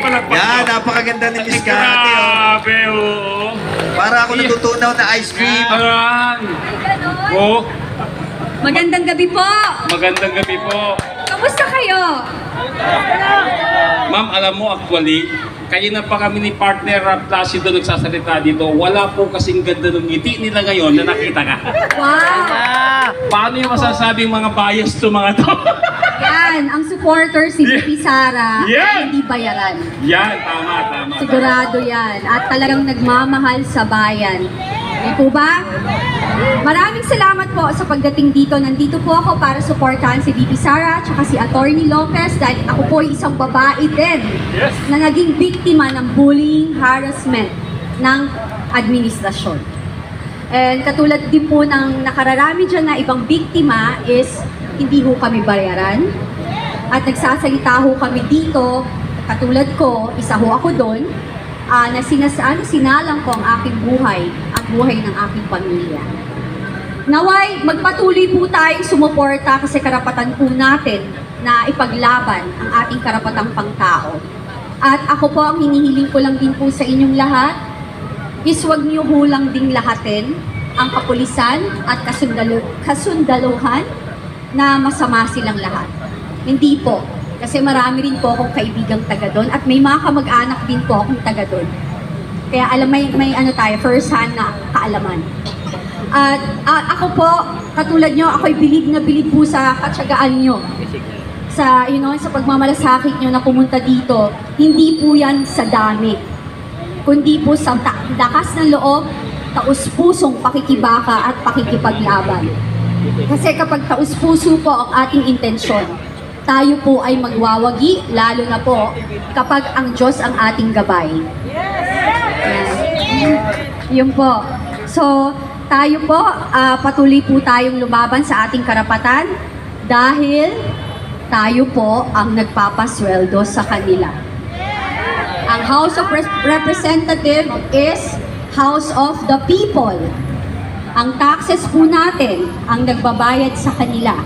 palakpak. Yan, napakaganda ni Miss Kate. Oh. Grabe, oo. Para ako natutunaw na ice cream. Ayan. Oh, Magandang gabi po! magandang gabi po. Kamusta kayo? Ma'am, alam mo actually, kaya na pa kami ni partner Rap Placido nagsasalita dito, wala po kasing ganda ng ngiti nila ngayon na nakita ka. Wow! Paano yung masasabing mga bias to mga to? Yan, ang supporter si Yeah. Sara Yeah. hindi bayaran. yan, tama, tama. Sigurado yan. At talagang nagmamahal sa bayan. Hindi po ba? Maraming salamat po sa pagdating dito. Nandito po ako para suportahan si VP Sara at si Attorney Lopez dahil ako po ay isang babae din Yes. na naging biktima ng bullying, harassment ng administrasyon. And katulad din po ng nakararami dyan na ibang biktima is hindi ho kami bayaran. At nagsasalita ho kami dito, katulad ko, isa ho ako doon, ah, na sinasaan, sinalang ko ang aking buhay, ang buhay ng aking pamilya. Naway, magpatuloy po tayong sumuporta kasi karapatan po natin na ipaglaban ang ating karapatang pangtao. At ako po, ang hinihiling ko lang din po sa inyong lahat, is huwag niyo hulang ding lahatin ang kapulisan at kasundalo, kasundaluhan na masama silang lahat. Hindi po. Kasi marami rin po akong kaibigang taga doon at may mga kamag-anak din po akong taga doon. Kaya alam, may, may ano tayo, first hand na kaalaman. At ah, ako po, katulad nyo, ako'y bilib na bilib po sa katsagaan nyo. Sa, you know, sa pagmamalasakit nyo na pumunta dito, hindi po yan sa dami kundi po sa lakas ng loob, taus-pusong pakikibaka at pakikipaglaban. Kasi kapag taus-puso po ang ating intensyon, tayo po ay magwawagi, lalo na po kapag ang Diyos ang ating gabay. Yan. Yun po. So, tayo po, ah, patuloy po tayong lumaban sa ating karapatan dahil tayo po ang nagpapasweldo sa kanila. Ang House of Res- Representative is House of the People. Ang taxes po natin ang nagbabayad sa kanila.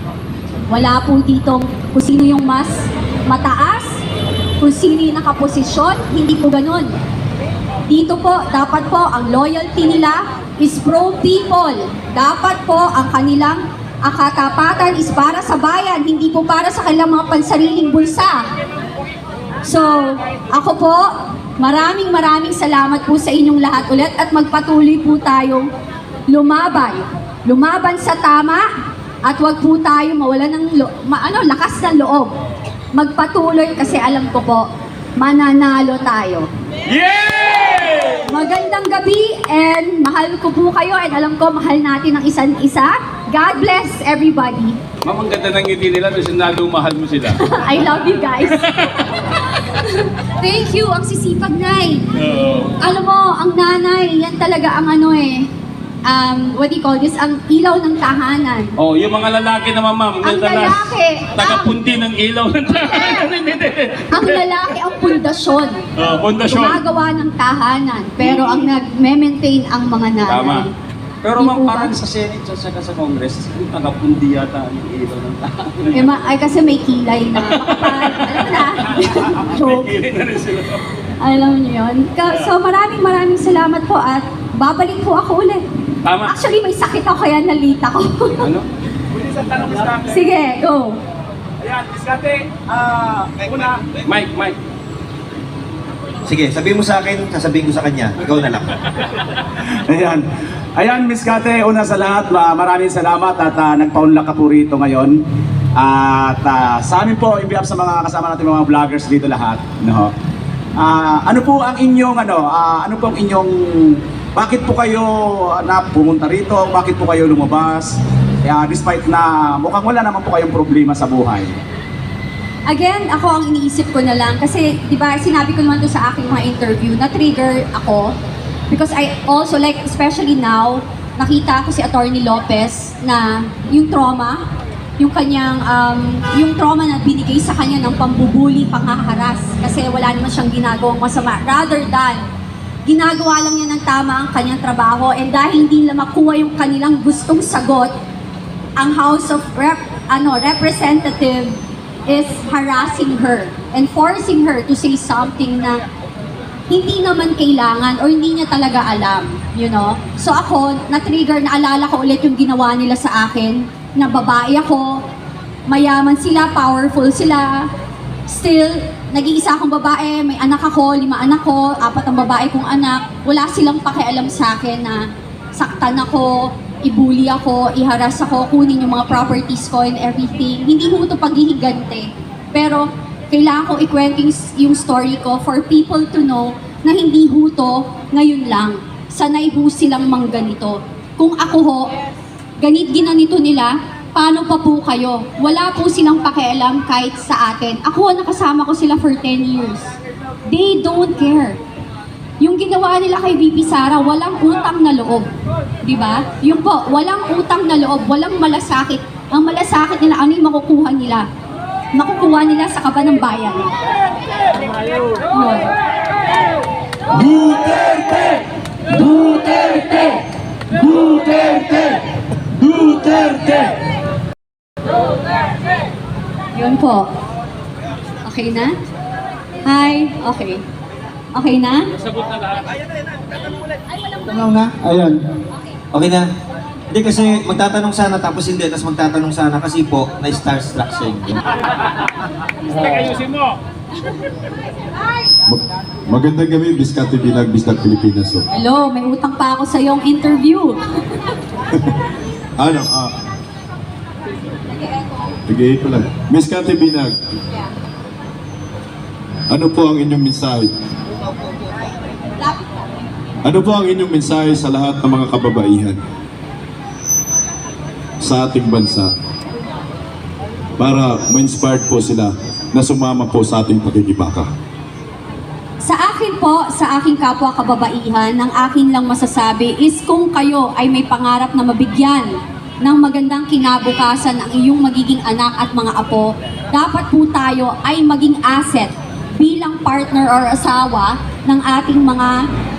Wala po ditong kung sino yung mas mataas, kung sino yung nakaposisyon, hindi po ganun. Dito po, dapat po ang loyalty nila is pro-people. Dapat po ang kanilang akatapatan is para sa bayan, hindi po para sa kanilang mga pansariling bulsa. So, ako po, maraming maraming salamat po sa inyong lahat ulit at magpatuloy po tayong lumaban. Lumaban sa tama at wag po tayo mawala ng lo- ma- ano, lakas ng loob. Magpatuloy kasi alam ko po, mananalo tayo. Yeah! Magandang gabi and mahal ko po kayo and alam ko mahal natin ang isa't isa. God bless everybody. Ma'am, ang ganda ng ngiti nila, tapos sinalo mahal mo sila. I love you guys. Thank you, ang sisipag nay. Oo. Alam mo, ang nanay, yan talaga ang ano eh, um, what do you call this, ang ilaw ng tahanan. Oh, yung mga lalaki naman, ma'am. Ang madalas lalaki, Tagapundi ng ilaw ng tahanan. Ang lalaki ang pundasyon. Oh, pundasyon. Gumagawa ng tahanan, pero ang nag-maintain ang mga nanay. Tama. Pero Di ma'am, po ba? parang sa Senate at saka sa Congress, tagapundi yata yung ilaw ng tahanan. Eh, ma- ay, kasi may kilay na makapal. Alam na. Joke. May na rin sila. Alam niyo yun. Ka- So maraming maraming salamat po at babalik po ako ulit. Tama. Actually, may sakit ako kaya nalita ko. Ano? Sige, go. Ayan, diskate, ah, una, Mike, Mike. Sige, sabihin mo sa akin, sasabihin ko sa kanya. Ikaw na lang. ayan. Ayan, Miss Kate, una sa lahat, ma- maraming salamat at ah, nagpaunlak ka po rito ngayon. At ah, sa amin po, behalf sa mga kasama natin mga vloggers dito lahat, no? Ah, ano po ang inyong ano, ah, ano po ang inyong bakit po kayo na pumunta rito? Bakit po kayo lumabas? Kaya despite na mukhang wala naman po kayong problema sa buhay. Again, ako ang iniisip ko na lang kasi 'di ba sinabi ko naman to sa aking mga interview na trigger ako because I also like especially now nakita ko si Attorney Lopez na yung trauma yung kanyang um, yung trauma na binigay sa kanya ng pambubuli, panghaharas kasi wala naman siyang ginagawang masama rather than ginagawa lang niya ng tama ang kanyang trabaho and dahil hindi nila makuha yung kanilang gustong sagot ang House of Rep, ano, Representative is harassing her and forcing her to say something na hindi naman kailangan or hindi niya talaga alam, you know? So ako, na-trigger, naalala ko ulit yung ginawa nila sa akin, na babae ako, mayaman sila, powerful sila, still, nag-iisa akong babae, may anak ako, lima anak ko, apat ang babae kong anak, wala silang pakialam sa akin na saktan ako, ibuli ako, iharas ako, kunin yung mga properties ko and everything. Hindi mo ito paghihigante. Pero, kailangan ko ikwento yung, story ko for people to know na hindi ho to ngayon lang. Sanay ho silang mangganito. Kung ako ho, ganit ginanito nila, paano pa po kayo? Wala po silang pakialam kahit sa atin. Ako, nakasama ko sila for 10 years. They don't care. Yung ginawa nila kay VP Sara, walang utang na loob. Ba? Yung po, walang utang na loob, walang malasakit. Ang malasakit nila, ano yung makukuha nila? Makukuha nila sa kaba ng bayan. Oh. Duterte! Duterte! Duterte! Duterte! Yun po. Okay na? Hi, okay. Okay na? Sagot na lahat. Tanaw na? Ayan. Okay na? Hindi kasi magtatanong sana tapos hindi, tapos magtatanong sana kasi po na starstruck siya. eh. Stay, ayusin mo. Mag- magandang gabi, Biscate Binag, Biscate Pilipinas. Hello, may utang pa ako sa iyong interview. Ano, ah, tigay ko lang. Biscate Binag, ano po ang inyong mensahe? Ano po ang inyong mensahe sa lahat ng mga kababaihan sa ating bansa para ma-inspired po sila na sumama po sa ating pakikibaka? Sa akin po, sa aking kapwa kababaihan, ang akin lang masasabi is kung kayo ay may pangarap na mabigyan ng magandang kinabukasan ang iyong magiging anak at mga apo, dapat po tayo ay maging asset bilang partner or asawa ng ating mga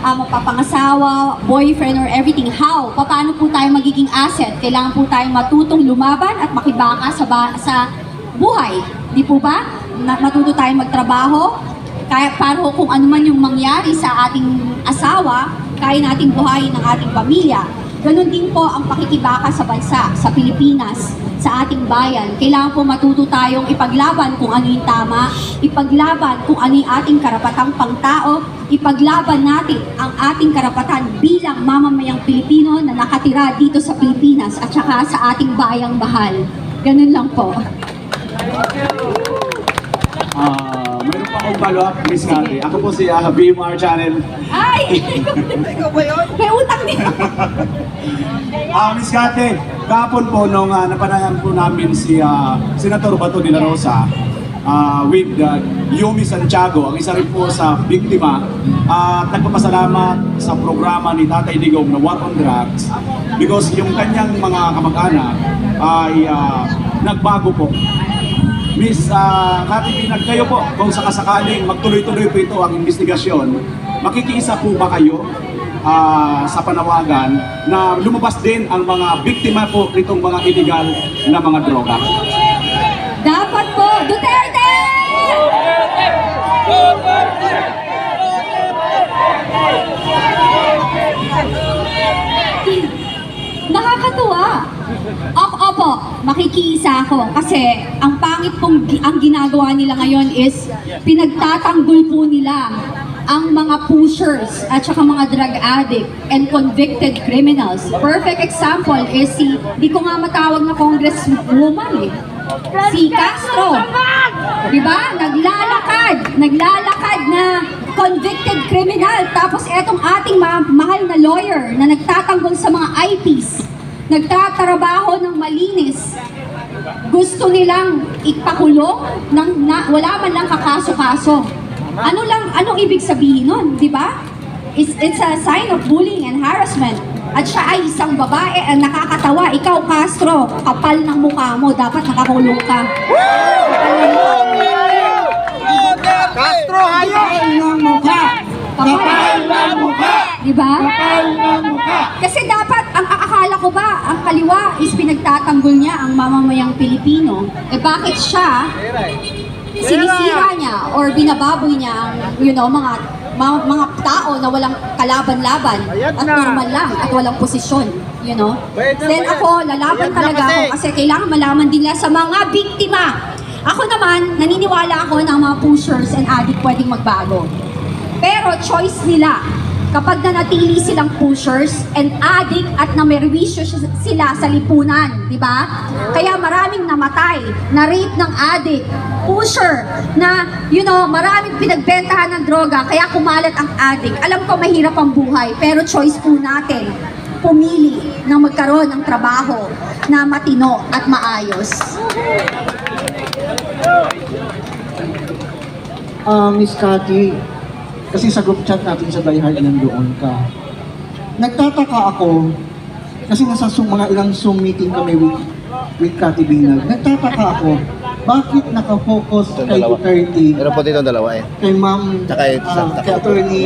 uh, mapapangasawa, boyfriend or everything. How? Paano po tayo magiging asset? Kailangan po tayo matutong lumaban at makibaka sa, ba- sa buhay. Di po ba? Na, matuto tayong magtrabaho, kaya para ho kung ano man yung mangyari sa ating asawa, kaya nating buhayin ang ating pamilya. Ganon din po ang pakikibaka sa bansa, sa Pilipinas, sa ating bayan. Kailangan po matuto tayong ipaglaban kung ano yung tama, ipaglaban kung ano yung ating karapatang pangtao, ipaglaban natin ang ating karapatan bilang mamamayang Pilipino na nakatira dito sa Pilipinas at saka sa ating bayang bahal. Ganun lang po. Ah, mayroon pa akong follow-up, Miss Kati. Ako po si uh, BMR Channel. Ay! Ikaw ba yun? May utang din ako. Ah, Miss Kate, kahapon po nung uh, napanayan po namin si ah, Senator Bato de la Rosa ah, with uh, Yumi Santiago, ang isa rin po sa biktima at nagpapasalamat sa programa ni Tatay Digong na War on Drugs because yung kanyang mga kamag-anak ay ah, nagbago po. Miss uh, Kati Pinag, kayo po, kung sakasakaling magtuloy-tuloy po ito ang investigasyon, makikiisa po ba kayo ah, sa panawagan na lumabas din ang mga biktima po nitong mga illegal na mga droga? Dapat po, Duterte! Nakakatuwa. Ako, opo, makikiisa ako kasi ang pangit pong ang ginagawa nila ngayon is pinagtatanggol po nila ang mga pushers at saka mga drug addict and convicted criminals. Perfect example is si, di ko nga matawag na congresswoman eh. Si Castro. Di ba? Naglalakad. Naglalakad na convicted criminal. Tapos etong ating ma- mahal na lawyer na nagtatanggol sa mga IPs. Nagtatrabaho ng malinis. Gusto nilang ipakulong ng na, wala man lang kakaso-kaso. Ano lang, anong ibig sabihin nun, di ba? It's, it's a sign of bullying and harassment. At siya ay isang babae ang nakakatawa. Ikaw, Castro, kapal ng mukha mo. Dapat nakakulong ka. Castro, hayop! Kapal ng mukha. Kapal ng mukha. Di ba? Kapal ng mukha! Kasi dapat, ang akala ko ba, ang kaliwa is pinagtatanggol niya ang mamamayang Pilipino. Eh bakit siya sinisira niya or binababoy niya ang, you know, mga mga, mga tao na walang kalaban-laban at normal lang at walang posisyon, you know. Then ako, lalaban talaga ako kasi kailangan malaman din nila sa mga biktima. Ako naman, naniniwala ako na ang mga pushers and addict pwedeng magbago. Pero choice nila. Kapag nanatili silang pushers and addict at namerwisyo sila sa lipunan, di ba? Kaya maraming namatay, na rape ng addict, pusher, na, you know, maraming pinagbentahan ng droga, kaya kumalat ang addict. Alam ko mahirap ang buhay, pero choice po natin pumili na magkaroon ng trabaho na matino at maayos. Ah, Miss Cathy, kasi sa group chat natin sa Die Hard nandoon ka. Nagtataka ako, kasi nasa Zoom, mga ilang Zoom meeting kami with, with Cathy Binag. Nagtataka ako, bakit nakafocus kay Duterte, Meron po dito dalawa eh. kay Ma'am, Tsaka yung ah, kay Attorney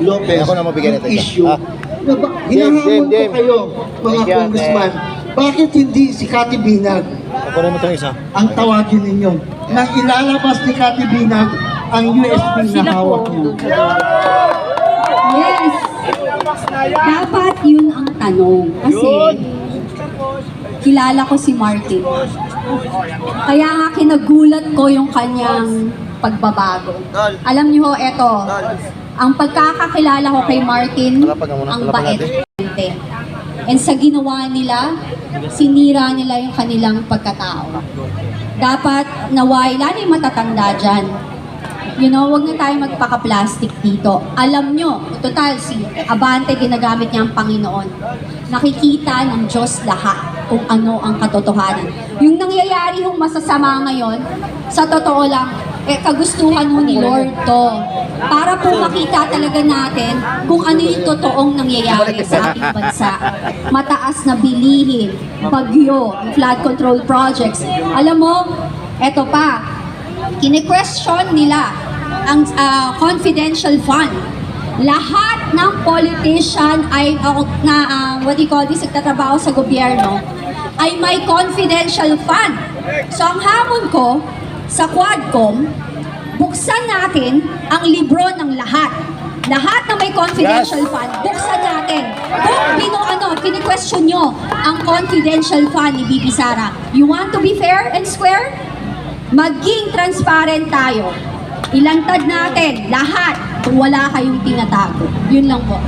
Lopez, Ako na mabigyan yung isa. issue. Ah. Na ba, hinahamon Jim, ko Jim. kayo, mga Thank you, congressman, bakit hindi si Cathy Binag Ako mo itong isa. ang tawagin ninyo nang ilalabas ni Cathy Binag ang USB na hawak niya. Yes! Dapat yun ang tanong. Kasi, kilala ko si Martin. Kaya nga kinagulat ko yung kanyang pagbabago. Alam niyo ho, eto, ang pagkakakilala ko kay Martin, ang bait. And sa ginawa nila, sinira nila yung kanilang pagkatao. Dapat naway, lalo yung matatanda dyan, You know, wag na tayo magpaka-plastic dito. Alam nyo, total, si Abante ginagamit niya ang Panginoon. Nakikita ng Diyos lahat kung ano ang katotohanan. Yung nangyayari yung masasama ngayon, sa totoo lang, eh, kagustuhan mo ni Lord to. Para po makita talaga natin kung ano yung totoong nangyayari sa ating bansa. Mataas na bilihin, bagyo, flood control projects. Alam mo, eto pa, kine-question nila ang ah, confidential fund. Lahat ng politician ay uh, na ah, what do you call this, nagtatrabaho sa gobyerno ay may confidential fund. So ang hamon ko sa Quadcom, buksan natin ang libro ng lahat. Lahat na may confidential fund, buksan natin. Kung bino, ano, kini-question nyo ang confidential fund ni Bibi Sara, you want to be fair and square? Maging transparent tayo. Ilantad natin lahat kung wala kayong tinatago. Yun lang po.